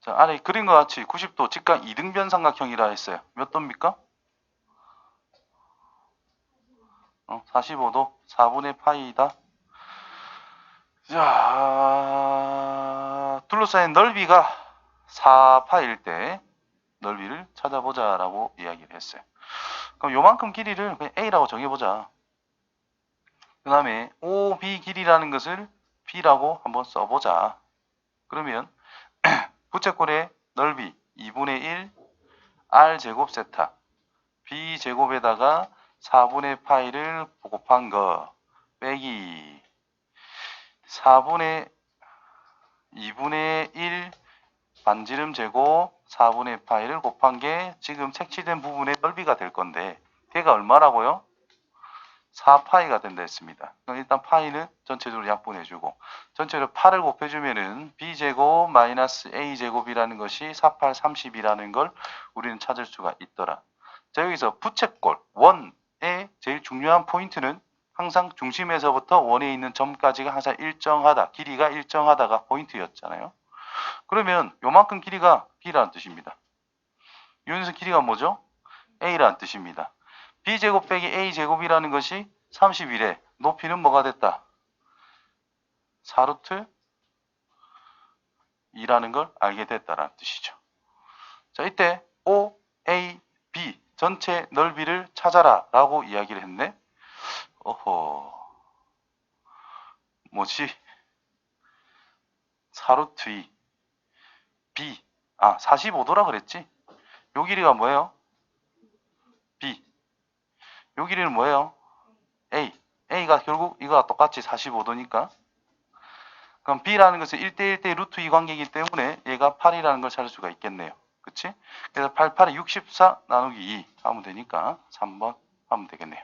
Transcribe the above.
자, 아래 그림과 같이 90도 직각 이등변 삼각형이라 했어요. 몇 도입니까? 어, 45도 4분의 파이다. 자, 둘러싸인 넓이가 4파일 때 넓이를 찾아보자 라고 이야기를 했어요. 그럼 요만큼 길이를 그냥 A라고 정해보자. 그 다음에 OB 길이라는 것을 B라고 한번 써보자. 그러면 부채꼴의 넓이 2분의 1 R 제곱 세타 B 제곱에다가 4분의 파이를 곱한 거 빼기 4분의 2분의 1 반지름 제곱 4분의 파이를 곱한 게 지금 색칠된 부분의 넓이가 될 건데 걔가 얼마라고요? 4파이가 된다 했습니다. 일단 파이는 전체적으로 약분해주고 전체를 8을 곱해주면은 b제곱 마이너스 a제곱이라는 것이 48, 30이라는 걸 우리는 찾을 수가 있더라. 자 여기서 부채꼴 원의 제일 중요한 포인트는 항상 중심에서부터 원에 있는 점까지가 항상 일정하다. 길이가 일정하다가 포인트였잖아요. 그러면 요만큼 길이가 b라는 뜻입니다. 여기서 길이가 뭐죠? a라는 뜻입니다. b제곱 빼기 a제곱이라는 것이 31에 높이는 뭐가 됐다? 4루트 2라는 걸 알게 됐다라는 뜻이죠. 자, 이때 O, A, B 전체 넓이를 찾아라 라고 이야기를 했네. 어허. 뭐지? 4루트 2 B 아 45도라 그랬지? 요 길이가 뭐예요? B 요 길이는 뭐예요? A. A가 결국 이거와 똑같이 45도니까. 그럼 B라는 것은 1대1대 루트 2 관계이기 때문에 얘가 8이라는 걸 찾을 수가 있겠네요. 그치? 그래서 88에 64 나누기 2 하면 되니까 3번 하면 되겠네요.